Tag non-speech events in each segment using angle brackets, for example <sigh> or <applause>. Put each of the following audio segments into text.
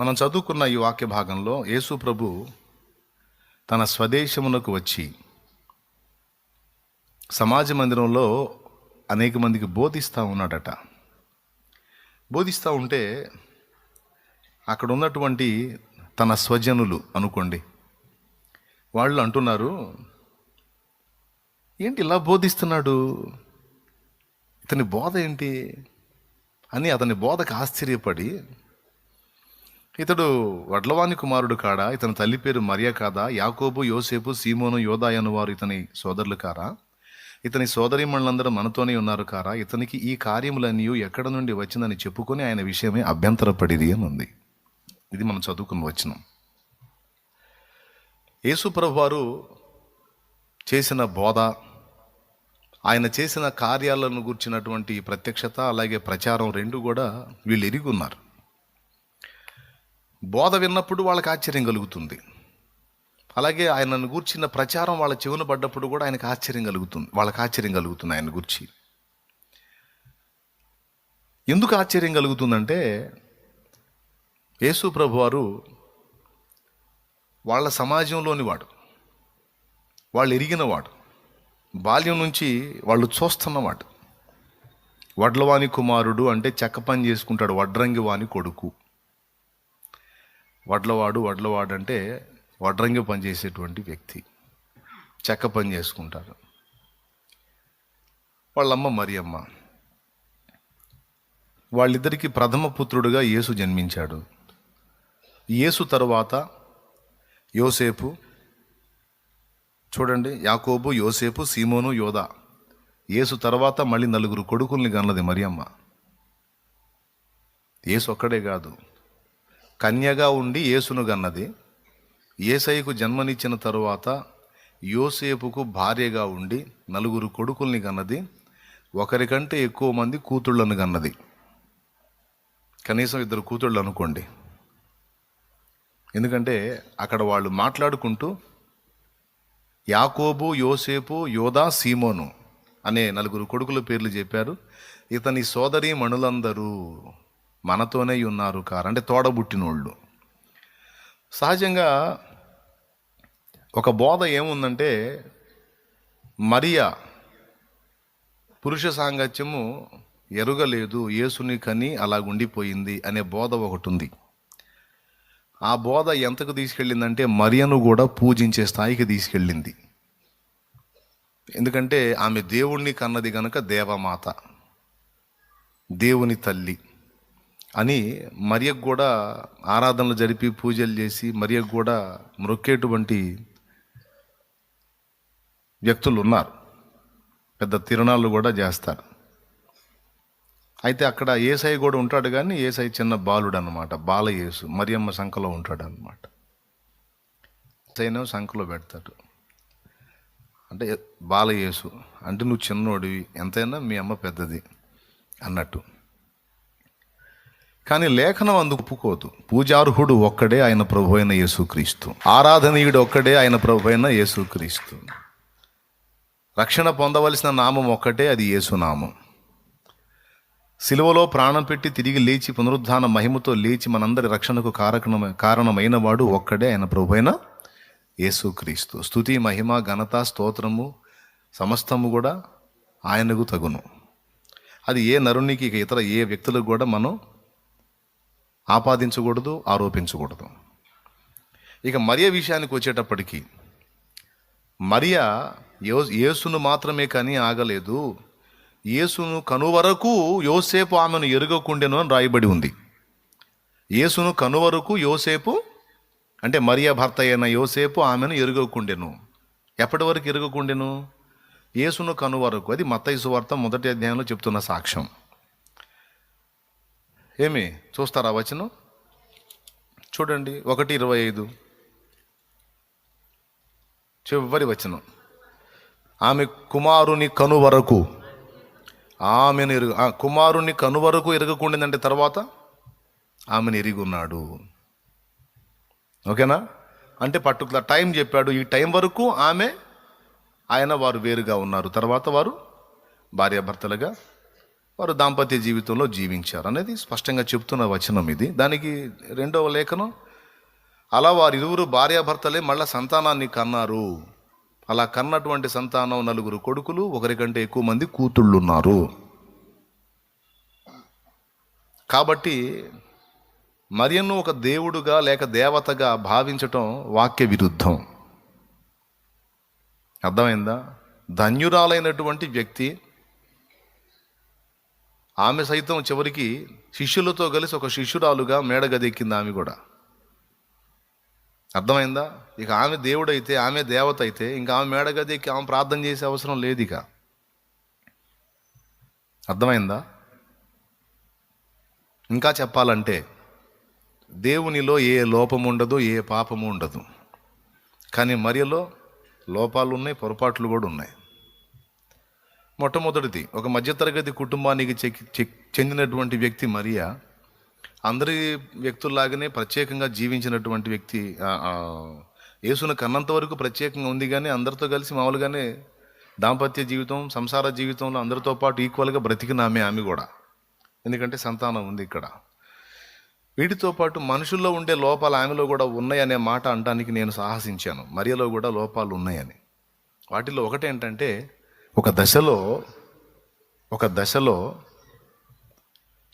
మనం చదువుకున్న ఈ వాక్య భాగంలో యేసు ప్రభు తన స్వదేశమునకు వచ్చి సమాజ మందిరంలో అనేక మందికి బోధిస్తూ ఉన్నాడట. బోధిస్తూ ఉంటే అక్కడ ఉన్నటువంటి తన స్వజనులు అనుకోండి. వాళ్ళు అంటున్నారు ఏంటి ఇలా బోధిస్తున్నాడు? ఇతని బోధ ఏంటి? అని అతని బోధకు ఆశ్చర్యపడి ఇతడు వడ్లవాని కుమారుడు కాడా? ఇతని తల్లి పేరు మరియా కాదా? యాకోబు యోసేపు సీమోను యోదాయను వారు ఇతని సోదరులు కారా? ఇతని సోదరిమణులందరూ మనతోనే ఉన్నారు కారా? ఇతనికి ఈ కార్యములన్నీ ఎక్కడ నుండి వచ్చిందని చెప్పుకొని ఆయన విషయమే అభ్యంతరపడిది అని ఉంది. ఇది మనం చదువుకుని వచ్చినాం యేసు వారు చేసిన బోధ ఆయన చేసిన కార్యాలను గుర్చినటువంటి ప్రత్యక్షత అలాగే ప్రచారం రెండు కూడా వీళ్ళు ఎరిగి ఉన్నారు. బోధ విన్నప్పుడు వాళ్ళకి ఆశ్చర్యం కలుగుతుంది. అలాగే ఆయనను గూర్చిన ప్రచారం వాళ్ళ చెవున పడ్డప్పుడు కూడా ఆయనకు ఆశ్చర్యం కలుగుతుంది. వాళ్ళకి ఆశ్చర్యం కలుగుతుంది ఆయన గురించి. ఎందుకు ఆశ్చర్యం కలుగుతుందంటే యేసు ప్రభు వారు వాళ్ళ సమాజంలోని వాడు వాళ్ళు ఎరిగినవాడు బాల్యం నుంచి వాళ్ళు చూస్తున్నవాడు వడ్లవాని కుమారుడు అంటే చెక్క పని చేసుకుంటాడు వడ్రంగివాని కొడుకు. వడ్లవాడు వడ్లవాడు అంటే వడ్రంగి పని చేసేటువంటి వ్యక్తి. చెక్క పని చేసుకుంటారు వాళ్ళమ్మ మరియమ్మ. వాళ్ళిద్దరికీ ప్రథమ పుత్రుడుగా యేసు జన్మించాడు. యేసు తరువాత యోసేపు చూడండి యాకోబు యోసేపు సీమోను యోధా యేసు తర్వాత మళ్ళీ నలుగురు కొడుకుల్ని గన్నది మరియమ్మ. యేసు ఒక్కడే కాదు. కన్యగా ఉండి యేసును గన్నది. ఏసైకు జన్మనిచ్చిన తరువాత యోసేపుకు భార్యగా ఉండి నలుగురు కొడుకుల్ని గన్నది. ఒకరికంటే ఎక్కువ మంది కూతుళ్ళను గన్నది. కనీసం ఇద్దరు కూతుళ్ళు అనుకోండి. ఎందుకంటే అక్కడ వాళ్ళు మాట్లాడుకుంటూ యాకోబు యోసేపు యోధా సీమోను అనే నలుగురు కొడుకుల పేర్లు చెప్పారు. ఇతని సోదరి మణులందరూ మనతోనే ఉన్నారు కారు. అంటే తోడబుట్టినోళ్ళు సహజంగా ఒక బోధ ఏముందంటే మరియా పురుష సాంగత్యము ఎరుగలేదు యేసుని కని అలాగుండిపోయింది అనే బోధ ఒకటి ఉంది ఆ బోధ ఎంతకు తీసుకెళ్ళిందంటే మరియను కూడా పూజించే స్థాయికి తీసుకెళ్ళింది. ఎందుకంటే ఆమె దేవుణ్ణి కన్నది గనుక దేవమాత దేవుని తల్లి. అని మరియకు కూడా ఆరాధనలు జరిపి పూజలు చేసి మరియకు కూడా మ్రొక్కేటువంటి వ్యక్తులు ఉన్నారు. పెద్ద తిరునాళ్ళు కూడా చేస్తారు. అయితే అక్కడ ఏసై కూడా ఉంటాడు కానీ ఏసై చిన్న బాలుడు అనమాట బాలయేసు మరియమ్మ సంఖలో ఉంటాడు అనమాట ఏసైన సంఖలో పెడతాడు అంటే బాలయేసు అంటే నువ్వు చిన్నోడివి ఎంతైనా మీ అమ్మ పెద్దది అన్నట్టు. కానీ లేఖనం అందుకు ఒప్పుకోదు. పూజార్హుడు ఒక్కడే ఆయన ప్రభు అయిన యేసుక్రీస్తు. ఆరాధనీయుడు ఒక్కడే ఆయన ప్రభు అయిన యేసుక్రీస్తు. రక్షణ పొందవలసిన నామం ఒక్కటే అది యేసునామం. సిలువలో ప్రాణం పెట్టి తిరిగి లేచి పునరుద్ధాన మహిమతో లేచి మనందరి రక్షణకు కారకణ కారణమైన వాడు ఒక్కడే ఆయన ప్రభు అయిన యేసుక్రీస్తు. స్తుతి మహిమ ఘనత స్తోత్రము సమస్తము కూడా ఆయనకు తగును. అది ఏ నరునికి ఇక ఇతర ఏ వ్యక్తులకు కూడా మనం ఆపాదించకూడదు ఆరోపించకూడదు. ఇక మరియ విషయానికి వచ్చేటప్పటికీ మరియ యో యేసును మాత్రమే కానీ ఆగలేదు. యేసును కనువరకు యోసేపు ఆమెను ఎరుగకుండెను అని రాయబడి ఉంది. యేసును కనువరకు యోసేపు అంటే మరియ భర్త అయిన యోసేపు ఆమెను ఎరుగకుండెను. ఎప్పటి వరకు ఎరుగకుండెను? యేసును కనువరకు. అది మత్తయి వార్త మొదటి అధ్యాయంలో చెప్తున్న సాక్ష్యం. ఏమి? చూస్తారా వచనం? చూడండి ఒకటి ఇరవై ఐదు. చివరి వచనం. ఆమె కుమారుని కను వరకు ఆమెను ఎరుగు ఆ, కుమారుని కను వరకు ఎరగకుండిందంటే తర్వాత ఆమెను ఎరిగున్నాడు. ఓకేనా? అంటే పర్టికులర్ టైం చెప్పాడు. ఈ టైం వరకు ఆమె ఆయన వారు వేరుగా ఉన్నారు. తర్వాత వారు భార్యాభర్తలుగా వారు దాంపత్య జీవితంలో జీవించారు అనేది స్పష్టంగా చెప్తున్న వచనం ఇది. దానికి రెండవ లేఖనం అలా వారిరువురు భార్యాభర్తలే మళ్ళా సంతానాన్ని కన్నారు. అలా కన్నటువంటి సంతానం నలుగురు కొడుకులు ఒకరికంటే ఎక్కువ మంది కూతుళ్ళు ఉన్నారు కాబట్టి మరియను ఒక దేవుడుగా లేక దేవతగా భావించటం వాక్య విరుద్ధం. అర్థమైందా? ధన్యురాలైనటువంటి వ్యక్తి ఆమె సైతం చివరికి శిష్యులతో కలిసి ఒక శిష్యురాలుగా మేడగదెక్కింది ఆమె కూడా. అర్థమైందా? ఇక ఆమె దేవుడైతే ఆమె దేవత అయితే ఇంకా ఆమె మేడగదెక్కి ఆమె ప్రార్థన చేసే అవసరం లేదు ఇక అర్థమైందా? ఇంకా చెప్పాలంటే దేవునిలో ఏ లోపం ఉండదు ఏ పాపము ఉండదు. కానీ మరియలో లోపాలు ఉన్నాయి పొరపాట్లు కూడా ఉన్నాయి. మొట్టమొదటిది ఒక మధ్యతరగతి కుటుంబానికి చెక్- చెక్- చెందినటువంటి వ్యక్తి మరియా అందరి వ్యక్తుల్లాగానే ప్రత్యేకంగా జీవించినటువంటి వ్యక్తి యేసును కన్నంత వరకు ప్రత్యేకంగా ఉంది కానీ అందరితో కలిసి మామూలుగానే దాంపత్య జీవితం సంసార జీవితంలో అందరితో పాటు ఈక్వల్గా బ్రతికిన ఆమె ఆమె కూడా. ఎందుకంటే సంతానం ఉంది ఇక్కడ. వీటితో పాటు మనుషుల్లో ఉండే లోపాలు ఆమెలో కూడా ఉన్నాయనే మాట అనడానికి నేను సాహసించాను. మరియలో కూడా లోపాలు ఉన్నాయని. వాటిలో ఒకటేంటంటే ఒక దశలో ఒక దశలో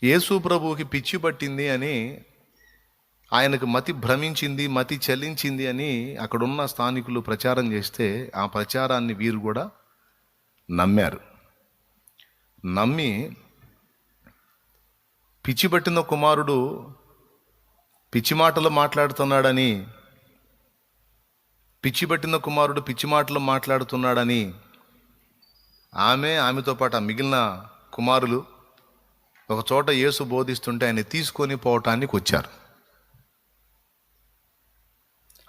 యేసు ప్రభువుకి పిచ్చి పట్టింది అని ఆయనకు మతి భ్రమించింది మతి చలించింది అని అక్కడున్న స్థానికులు ప్రచారం చేస్తే ఆ ప్రచారాన్ని వీరు కూడా నమ్మారు. నమ్మి పిచ్చి పట్టిన కుమారుడు పిచ్చి మాటలు మాట్లాడుతున్నాడని పిచ్చి పట్టిన కుమారుడు పిచ్చి మాటలు మాట్లాడుతున్నాడని ఆమె ఆమెతో పాటు ఆ మిగిలిన కుమారులు ఒక చోట యేసు బోధిస్తుంటే ఆయన తీసుకొని పోవటానికి వచ్చారు.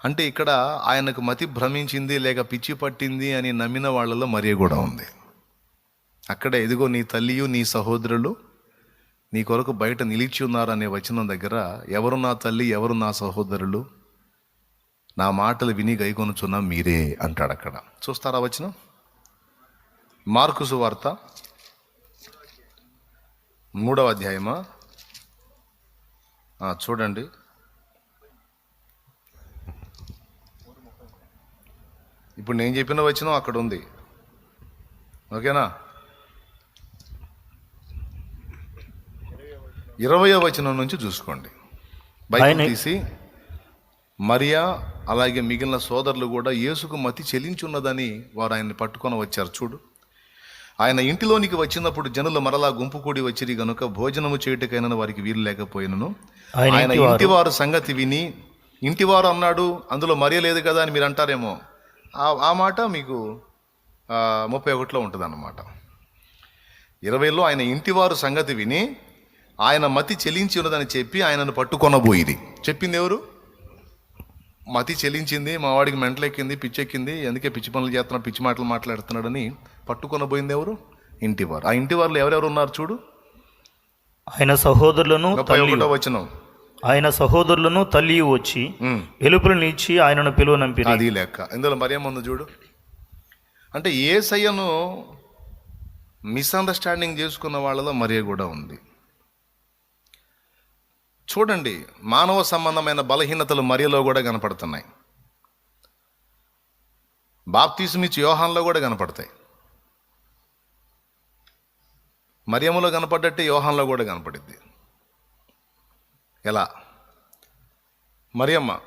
అంటే ఇక్కడ ఆయనకు మతి భ్రమించింది లేక పిచ్చి పట్టింది అని నమ్మిన వాళ్ళలో మరియ కూడా ఉంది. అక్కడ ఎదుగో నీ తల్లియు నీ సహోదరులు నీ కొరకు బయట నిలిచి ఉన్నారు అనే వచనం దగ్గర ఎవరు నా తల్లి ఎవరు నా సహోదరులు నా మాటలు విని గైకొనుచున్న మీరే అంటాడు అక్కడ. చూస్తారా వచనం? మార్కు సువార్త మూడవ అధ్యాయమా? చూడండి. ఇప్పుడు నేను చెప్పిన వచనం అక్కడ ఉంది. ఓకేనా? ఇరవయో వచనం నుంచి చూసుకోండి. ఆయన- తీసి మరియా అలాగే మిగిలిన సోదరులు కూడా యేసుకు మతి చెల్లించున్నదని వారు ఆయన్ని పట్టుకొని వచ్చారు. చూడు. ఆయన ఇంటిలోనికి వచ్చినప్పుడు జనులు మరలా గుంపు కూడి వచ్చిరి గనుక భోజనము చేయుటకైనా వారికి వీలు లేకపోయినను. ఆయన ఇంటివారు- సంగతి విని ఇంటివారు అన్నాడు అందులో మరియ లేదు కదా అని మీరు అంటారేమో. ఆ- ఆ మాట మీకు ముప్పై ఒకటిలో ఉంటుంది అన్నమాట ఇరవైలో ఆయన ఇంటివారు సంగతి విని ఆయన మతి చెల్లించి ఉన్నదని చెప్పి ఆయనను పట్టుకొనబోయిది చెప్పింది ఎవరు? మతి చెల్లించింది మా వాడికి మెంటలెక్కింది పిచ్చెక్కింది అందుకే పిచ్చి పనులు చేస్తున్నాడు పిచ్చి మాటలు మాట్లాడుతున్నాడని పట్టుకొనబోయింది ఎవరు? ఇంటివారు. ఆ ఇంటివారులో ఎవరెవరు ఉన్నారు చూడు? ఆయన సహోదరులను వచనం. ఆయన సహోదరులను తల్లి వచ్చి. వెలుపులు నిలిచి ఆయనను పిలువనంపిరి అది లెక్క. ఇందులో మరేముంది చూడు? అంటే ఏ సయ్యను మిస్అండర్స్టాండింగ్ చేసుకున్న వాళ్ళలో మరియ కూడా ఉంది. చూడండి మానవ సంబంధమైన బలహీనతలు మరియలో కూడా కనపడుతున్నాయి. బాప్తీసుమిచ్చి యోహాన్లో కూడా కనపడతాయి. మరియములో కనపడ్డట్టే యోహాన్లో కూడా కనపడిద్ది. ఎలా? మరియమ్మ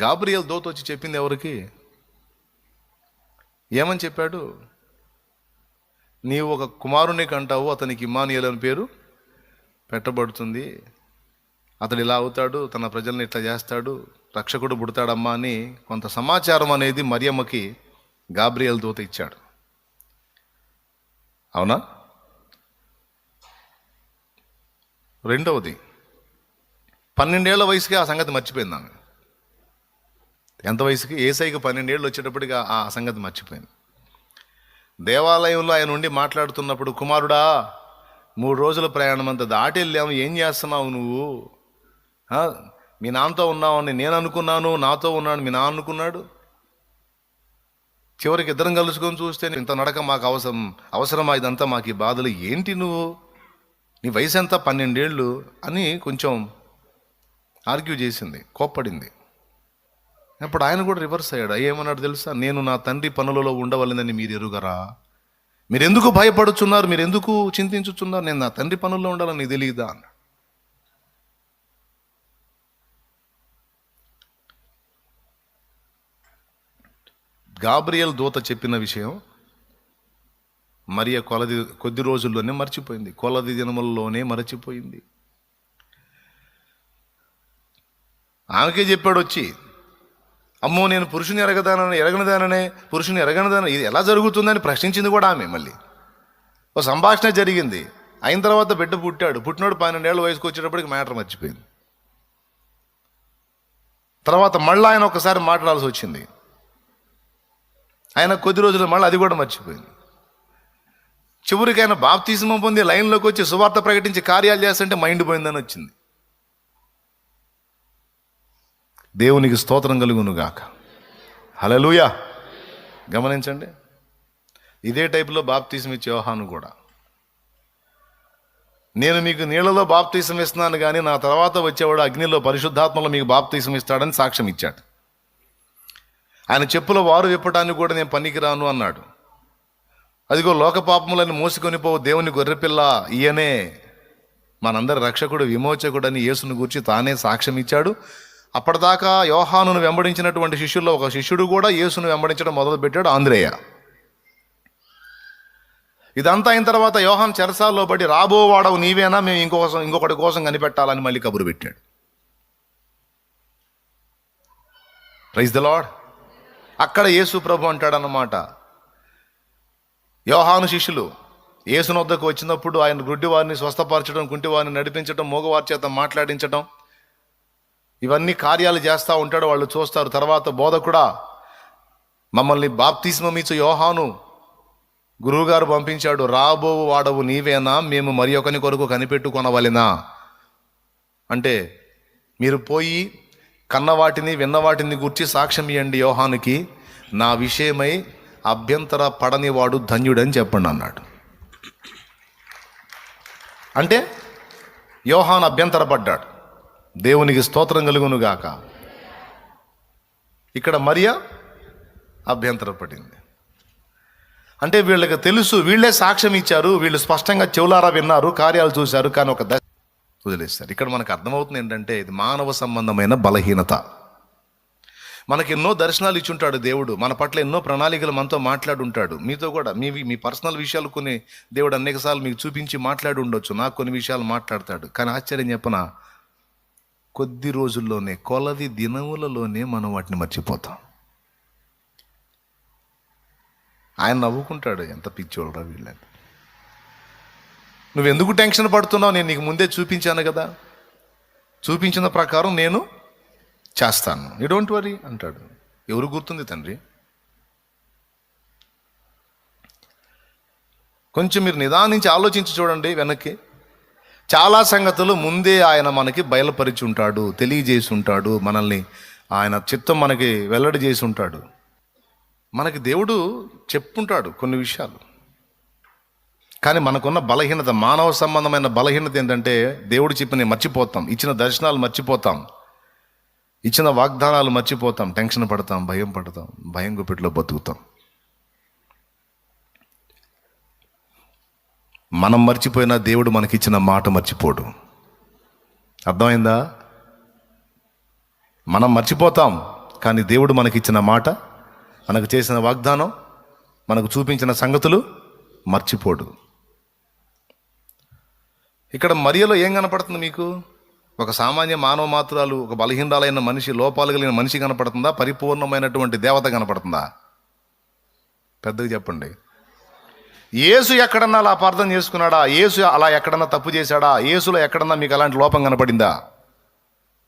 గాబ్రియల్ దోత వచ్చి చెప్పింది ఎవరికి? ఏమని చెప్పాడు? నీవు ఒక కుమారుని కంటావు అతనికి ఇమానియల్ అని పేరు పెట్టబడుతుంది. అతడు ఇలా అవుతాడు తన ప్రజల్ని ఇట్లా చేస్తాడు రక్షకుడు పుడతాడమ్మా అని కొంత సమాచారం అనేది మరియమ్మకి గాబ్రియల్ దూత ఇచ్చాడు. అవునా? రెండవది పన్నెండేళ్ళ వయసుకి ఆ సంగతి మర్చిపోయింది ఆమె. ఎంత వయసుకి? ఏసైకి పన్నెండేళ్ళు వచ్చేటప్పటికి ఆ- సంగతి మర్చిపోయింది. దేవాలయంలో ఆయన ఉండి మాట్లాడుతున్నప్పుడు కుమారుడా మూడు రోజుల ప్రయాణం అంతా దాటి వెళ్ళాము ఏం చేస్తున్నావు నువ్వు? మీ నాన్నతో ఉన్నావని నేను అనుకున్నాను నాతో ఉన్నాను మీ నాన్న అనుకున్నాడు? చివరికి ఇద్దరం కలుసుకొని చూస్తే ఇంత నడక మాకు అవసరం అవసరమా? ఇదంతా మాకు ఈ బాధలు. ఏంటి నువ్వు? నీ వయసు ఎంత పన్నెండేళ్ళు అని కొంచెం ఆర్గ్యూ చేసింది కోప్పడింది. అప్పుడు ఆయన కూడా రివర్స్ అయ్యాడు. ఏమన్నాడు తెలుసా? నేను నా తండ్రి పనులలో ఉండవలనని మీరు ఎరుగరా? మీరు ఎందుకు భయపడుచున్నారు? మీరు ఎందుకు చింతించుచున్నారు? నేను నా తండ్రి పనుల్లో ఉండాలని తెలియదా? అన్నాడు. గాబ్రియల్ దూత చెప్పిన విషయం మరియ కొలది కొద్ది రోజుల్లోనే మర్చిపోయింది. కొలది దినముల్లోనే మరచిపోయింది. ఆమెకే చెప్పాడు వచ్చి అమ్మో నేను పురుషుని ఎరగదానని ఎరగనదాననే పురుషుని ఎరగనదాన ఇది ఎలా జరుగుతుందని ప్రశ్నించింది కూడా ఆమె మళ్ళీ. ఓ సంభాషణ జరిగింది. అయిన తర్వాత బిడ్డ పుట్టాడు. పుట్టినోడు పన్నెండేళ్ళ వయసుకు వచ్చేటప్పటికి మ్యాటర్ మర్చిపోయింది. తర్వాత మళ్ళీ ఆయన ఒకసారి మాట్లాడాల్సి వచ్చింది. ఆయన కొద్ది రోజులు మళ్ళీ అది కూడా మర్చిపోయింది. చివరికి ఆయన బాప్తిజమం పొంది లైన్లోకి వచ్చి సువార్త ప్రకటించి కార్యాలు చేస్తుంటే మైండ్ పోయిందని వచ్చింది. దేవునికి స్తోత్రం కలుగును గాక హలలుయా గమనించండి. ఇదే టైపులో బాప్తీసం ఇచ్చే యోహాను కూడా. నేను మీకు నీళ్ళలో బాప్తీసం ఇస్తున్నాను కానీ నా తర్వాత వచ్చేవాడు అగ్నిలో పరిశుద్ధాత్మలో మీకు బాప్తీసం ఇస్తాడని సాక్ష్యం ఇచ్చాడు ఆయన చెప్పుల వారు విప్పడానికి కూడా నేను పనికిరాను అన్నాడు. అదిగో లోక పాపములను మోసుకొని పోవు దేవుని గొర్రెపిల్ల ఈయనే. మనందరి రక్షకుడు విమోచకుడు అని యేసును గురించి తానే సాక్ష్యం ఇచ్చాడు. అప్పటిదాకా యోహానును వెంబడించినటువంటి శిష్యుల్లో ఒక శిష్యుడు కూడా యేసును వెంబడించడం మొదలుపెట్టాడు ఆంధ్రేయ ఇదంతా అయిన తర్వాత యోహాన్ చెరసాల్లో పడి రాబోవాడవు నీవేనా? మేము ఇంకోసం ఇంకొకటి కోసం కనిపెట్టాలని మళ్ళీ కబురు పెట్టాడు. ప్రైజ్ ద లాడ్ అక్కడ యేసు ప్రభు అంటాడనమాట యోహాను శిష్యులు యేసును వద్దకు వచ్చినప్పుడు ఆయన గుడ్డి వారిని స్వస్థపరచడం కుంటివారిని నడిపించడం మోగవారి చేత మాట్లాడించడం ఇవన్నీ కార్యాలు చేస్తూ ఉంటాడు వాళ్ళు చూస్తారు. తర్వాత బోధకుడా మమ్మల్ని బాప్తిస్మమిచ్చు యోహాను గురువుగారు పంపించాడు. రాబో వాడవు నీవేనా? మేము మరి ఒకని కొరకు కనిపెట్టుకొనవలెనా? అంటే మీరు పోయి కన్నవాటిని విన్నవాటిని గుర్చి సాక్ష్యం ఇవ్వండి యోహానుకి. నా విషయమై అభ్యంతర పడనివాడు ధన్యుడని చెప్పండి అన్నాడు. అంటే యోహాన్ అభ్యంతరపడ్డాడు. దేవునికి స్తోత్రం కలుగును గాక ఇక్కడ మరియా అభ్యంతరపడింది. అంటే వీళ్ళకి తెలుసు వీళ్ళే సాక్ష్యం ఇచ్చారు వీళ్ళు స్పష్టంగా చెవులారా విన్నారు కార్యాలు చూశారు కానీ ఒక దశ వదిలేస్తారు ఇక్కడ మనకు అర్థమవుతుంది ఏంటంటే ఇది మానవ సంబంధమైన బలహీనత. మనకి ఎన్నో దర్శనాలు ఇచ్చుంటాడు దేవుడు. మన పట్ల ఎన్నో ప్రణాళికలు మనతో మాట్లాడుంటాడు. మీతో కూడా మీ మీ పర్సనల్ విషయాలు కొన్ని దేవుడు అనేకసార్లు మీకు చూపించి మాట్లాడి ఉండొచ్చు. నాకు కొన్ని విషయాలు మాట్లాడతాడు. కానీ ఆశ్చర్యం చెప్పన? కొద్ది రోజుల్లోనే కొలది దినములలోనే మనం వాటిని మర్చిపోతాం. ఆయన నవ్వుకుంటాడు ఎంత పిచ్చోళ్ళరా వీళ్ళని. నువ్వెందుకు టెన్షన్ పడుతున్నావు? నేను నీకు ముందే చూపించాను కదా. చూపించిన ప్రకారం నేను చేస్తాను. యూ డోంట్ వరీ అంటాడు. ఎవరు గుర్తుంది తండ్రి? కొంచెం మీరు నిదానించి ఆలోచించి చూడండి వెనక్కి. చాలా సంగతులు ముందే ఆయన మనకి బయలుపరిచి ఉంటాడు తెలియజేసి ఉంటాడు మనల్ని ఆయన చిత్తం మనకి వెల్లడి చేసి ఉంటాడు. మనకి దేవుడు చెప్పుంటాడు కొన్ని విషయాలు. కానీ మనకున్న బలహీనత మానవ సంబంధమైన బలహీనత ఏంటంటే దేవుడు చెప్పిన మర్చిపోతాం ఇచ్చిన దర్శనాలు మర్చిపోతాం. ఇచ్చిన వాగ్దానాలు మర్చిపోతాం టెన్షన్ పడతాం భయం పడతాం భయం గుప్పిట్లో బతుకుతాం. మనం మర్చిపోయినా దేవుడు మనకిచ్చిన మాట మర్చిపోడు. అర్థమైందా? మనం మర్చిపోతాం కానీ దేవుడు మనకిచ్చిన మాట మనకు చేసిన వాగ్దానం మనకు చూపించిన సంగతులు మర్చిపోడు. ఇక్కడ మరియలో ఏం కనపడుతుంది మీకు? ఒక సామాన్య మానవ మాత్రాలు ఒక బలహీనరాలైన మనిషి లోపాలు కలిగిన మనిషి కనపడుతుందా? పరిపూర్ణమైనటువంటి దేవత కనపడుతుందా? పెద్దగా చెప్పండి. ఏసు ఎక్కడన్నా అలా అపార్థం చేసుకున్నాడా? యేసు అలా ఎక్కడన్నా తప్పు చేశాడా? యేసులో ఎక్కడన్నా మీకు అలాంటి లోపం కనపడిందా?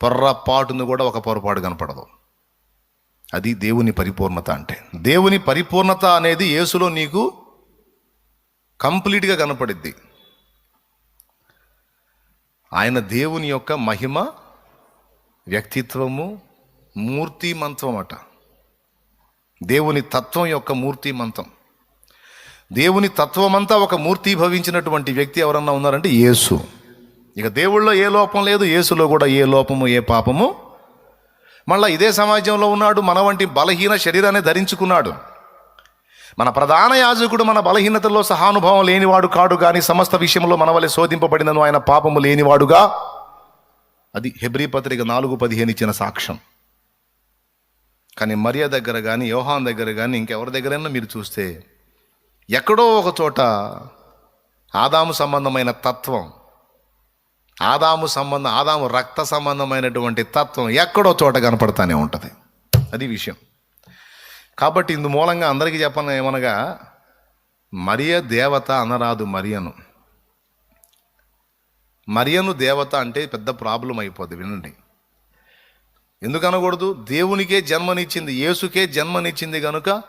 పొర్రపాటును కూడా ఒక పొరపాటు కనపడదు. అది దేవుని పరిపూర్ణత అంటే. దేవుని పరిపూర్ణత అనేది యేసులో నీకు కంప్లీట్గా కనపడిద్ది. ఆయన దేవుని యొక్క మహిమ వ్యక్తిత్వము మూర్తిమంతం అట. దేవుని తత్వం యొక్క మూర్తిమంతం దేవుని తత్వమంతా ఒక మూర్తి భవించినటువంటి వ్యక్తి ఎవరన్నా ఉన్నారంటే యేసు. ఇక దేవుళ్ళో ఏ లోపం లేదు యేసులో కూడా ఏ లోపము ఏ పాపము. మళ్ళీ ఇదే సమాజంలో ఉన్నాడు మన వంటి బలహీన శరీరాన్ని ధరించుకున్నాడు. మన ప్రధాన యాజకుడు మన బలహీనతల్లో సహానుభావం లేనివాడు కాడు కానీ సమస్త విషయంలో మన వలె శోధింపబడినను ఆయన పాపము లేనివాడుగా. అది హెబ్రీ పత్రిక నాలుగు పదిహేను ఇచ్చిన సాక్ష్యం. కానీ మరియా దగ్గర కానీ యోహాన్ దగ్గర కానీ ఇంకెవరి దగ్గరైనా మీరు చూస్తే ఎక్కడో ఒక చోట ఆదాము సంబంధమైన తత్వం ఆదాము సంబంధం ఆదాము రక్త సంబంధమైనటువంటి తత్వం ఎక్కడో చోట కనపడతానే ఉంటుంది. అది విషయం. కాబట్టి ఇందు మూలంగా అందరికీ చెప్పను ఏమనగా మరియ దేవత అనరాదు మరియను. మరియను దేవత అంటే పెద్ద ప్రాబ్లం అయిపోద్ది వినండి. ఎందుకు అనకూడదు దేవునికే జన్మనిచ్చింది యేసుకే జన్మనిచ్చింది గనుక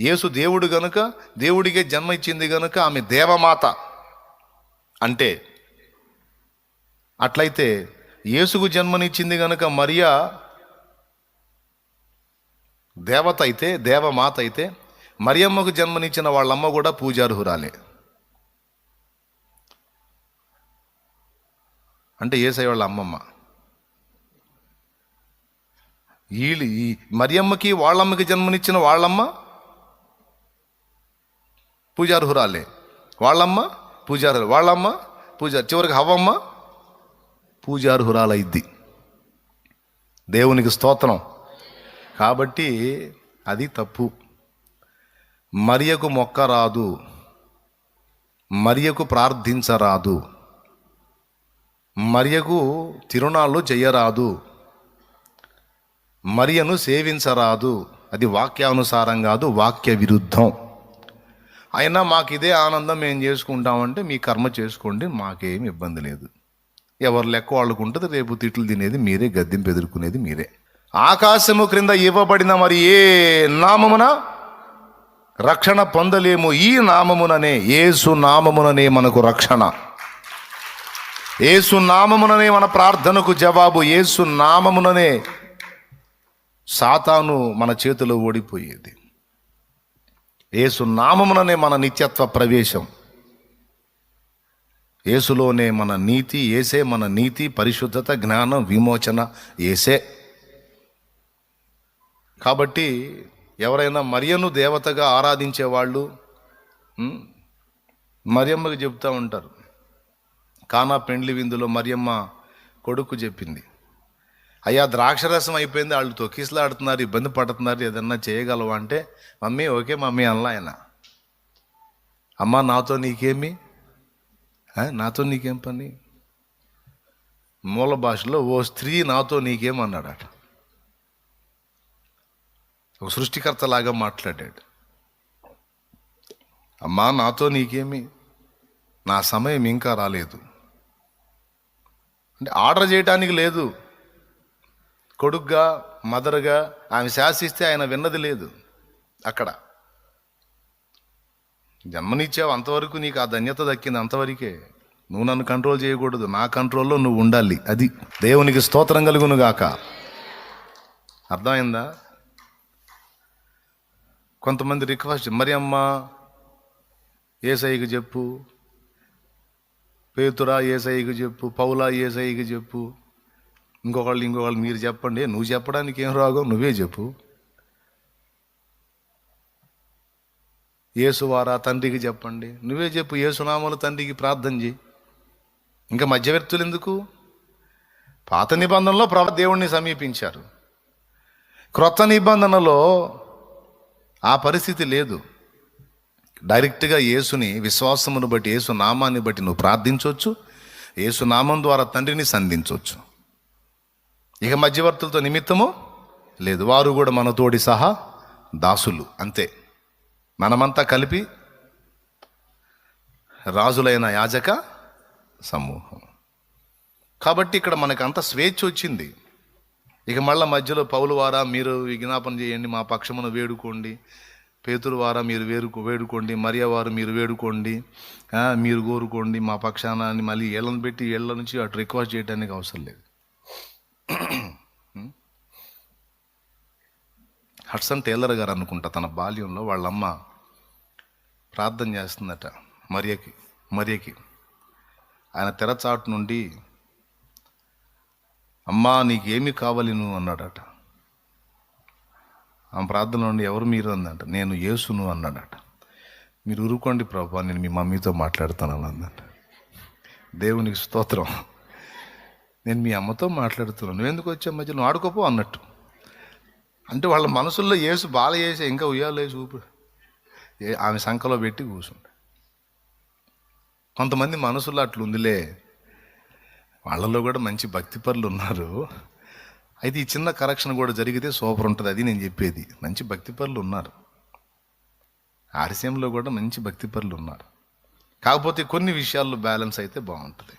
యేసు దేవుడు గనుక దేవుడికే జన్మ ఇచ్చింది గనుక ఆమె దేవమాత అంటే అట్లయితే యేసుకు జన్మనిచ్చింది గనుక మరియా దేవత అయితే దేవమాత అయితే మరియమ్మకు జన్మనిచ్చిన వాళ్ళమ్మ కూడా పూజార్హురాలే. అంటే ఏసై వాళ్ళ అమ్మమ్మ. వీళ్ళు ఈ మరియమ్మకి వాళ్ళమ్మకి జన్మనిచ్చిన వాళ్ళమ్మ పూజార్హురాలే. వాళ్ళమ్మ పూజారు వాళ్ళమ్మ పూజారు చివరికి హవ్వమ్మ పూజార్హురాలైద్ది. దేవునికి స్తోత్రం. కాబట్టి అది తప్పు. మరియకు మొక్క రాదు. మరియకు ప్రార్థించరాదు. మరియకు తిరునాళ్ళు చేయరాదు. మరియను సేవించరాదు. అది వాక్యానుసారం కాదు వాక్య విరుద్ధం. అయినా మాకు ఇదే ఆనందం మేము చేసుకుంటామంటే మీ కర్మ చేసుకోండి మాకేం ఇబ్బంది లేదు. ఎవరు లెక్క వాళ్ళకు ఉంటుంది రేపు తిట్లు తినేది మీరే గద్దెంపు ఎదుర్కొనేది మీరే. ఆకాశము క్రింద ఇవ్వబడిన మరి ఏ నామమున? రక్షణ పొందలేము ఈ నామముననే ఏసు నామముననే మనకు రక్షణ. ఏసు నామముననే మన ప్రార్థనకు జవాబు ఏసు నామముననే సాతాను మన చేతిలో ఓడిపోయేది. ఏసు నామముననే మన నిత్యత్వ ప్రవేశం. ఏసులోనే మన నీతి ఏసే మన నీతి పరిశుద్ధత జ్ఞానం విమోచన ఏసే కాబట్టి ఎవరైనా మరియను దేవతగా ఆరాధించే వాళ్ళు ఉమ్, మరియమ్మకి చెప్తా ఉంటారు. కానా పెండ్లి విందులో మరియమ్మ కొడుకు చెప్పింది. అయ్యా ద్రాక్షరసం అయిపోయింది వాళ్ళు తొక్కిసలాడుతున్నారు ఇబ్బంది పడుతున్నారు ఏదన్నా చేయగలవా అంటే మమ్మీ ఓకే మమ్మీ అనలా ఆయన. అమ్మ నాతో నీకేమి? నాతో నీకేం పని? మూల భాషలో ఓ స్త్రీ నాతో నీకేం ఒక సృష్టికర్త లాగా మాట్లాడాడు. అమ్మా నాతో నీకేమి? నా సమయం ఇంకా రాలేదు. అంటే ఆర్డర్ చేయడానికి లేదు. కొడుగ్గా మదర్గా ఆమె శాసిస్తే ఆయన విన్నది లేదు అక్కడ. జన్మనిచ్చావు అంతవరకు నీకు ఆ ధన్యత దక్కింది అంతవరకే. నువ్వు నన్ను కంట్రోల్ చేయకూడదు. నా కంట్రోల్లో నువ్వు ఉండాలి. అది దేవునికి స్తోత్రం కలుగును గాక అర్థమైందా? కొంతమంది రిక్వెస్ట్ మరి అమ్మ ఏసైకి చెప్పు పేతురా ఏసైకి చెప్పు పౌలా ఏసైకి చెప్పు ఇంకొకళ్ళు ఇంకొకళ్ళు మీరు చెప్పండి నువ్వు చెప్పడానికి ఏం రాగం నువ్వే చెప్పు. యేసువారా తండ్రికి చెప్పండి. నువ్వే చెప్పు ఏసునామలు తండ్రికి ప్రార్థన చేయి ఇంకా మధ్యవర్తులు ఎందుకు? పాత నిబంధనలో ప్రభ దేవుణ్ణి సమీపించారు. క్రొత్త నిబంధనలో ఆ పరిస్థితి లేదు. డైరెక్ట్గా యేసుని విశ్వాసమును బట్టి యేసు నామాన్ని బట్టి నువ్వు ప్రార్థించవచ్చు యేసు నామం ద్వారా తండ్రిని సంధించవచ్చు ఇక మధ్యవర్తులతో నిమిత్తము లేదు. వారు కూడా మనతోడి సహా దాసులు. అంతే. మనమంతా కలిపి రాజులైన యాజక సమూహం. కాబట్టి ఇక్కడ మనకు అంత స్వేచ్ఛ వచ్చింది. ఇక మళ్ళా మధ్యలో పౌలు వారా మీరు విజ్ఞాపన చేయండి మా పక్షమును వేడుకోండి. పేతురు వారా మీరు వేరుకు వేడుకోండి. మరియ వారు మీరు వేడుకోండి. మీరు కోరుకోండి. మా పక్షాన అని మళ్ళీ ఏళ్ళను పెట్టి ఏళ్ళ నుంచి అటు రిక్వెస్ట్ చేయడానికి అవసరం లేదు. <clears throat> హడ్సన్ టేలర్ గారు అనుకుంటా తన బాల్యంలో వాళ్ళమ్మ ప్రార్థన చేస్తుందట మరియకి మరియకి. ఆయన తెరచాటు నుండి అమ్మా నీకేమి కావాలి నువ్వు అన్నాడట. ఆ ప్రార్థన నుండి ఎవరు మీరు అందంట. నేను యేసును అన్నాడట. మీరు ఊరుకోండి ప్రభా నేను మీ మమ్మీతో మాట్లాడుతాను అందంట. దేవునికి స్తోత్రం. నేను మీ అమ్మతో మాట్లాడుతున్నాను. నువ్వెందుకు వచ్చా మధ్యలో? నువ్వు ఆడుకోపో అన్నట్టు. అంటే వాళ్ళ మనసుల్లో ఏసు బాల వేసి ఇంకా ఉయ్యాలేసి ఊపు. ఏ- ఆమె సంఖలో పెట్టి కూర్చుంటే కొంతమంది మనసులో అట్లుందిలే. వాళ్ళలో కూడా మంచి భక్తి పరులు ఉన్నారు. అయితే ఈ చిన్న కరెక్షన్ కూడా జరిగితే సూపర్ ఉంటుంది అది నేను చెప్పేది. మంచి భక్తి పరులు ఉన్నారు. ఆర్సీఎంలో కూడా మంచి భక్తి పరులు ఉన్నారు. కాకపోతే కొన్ని విషయాల్లో బ్యాలెన్స్ అయితే బాగుంటుంది.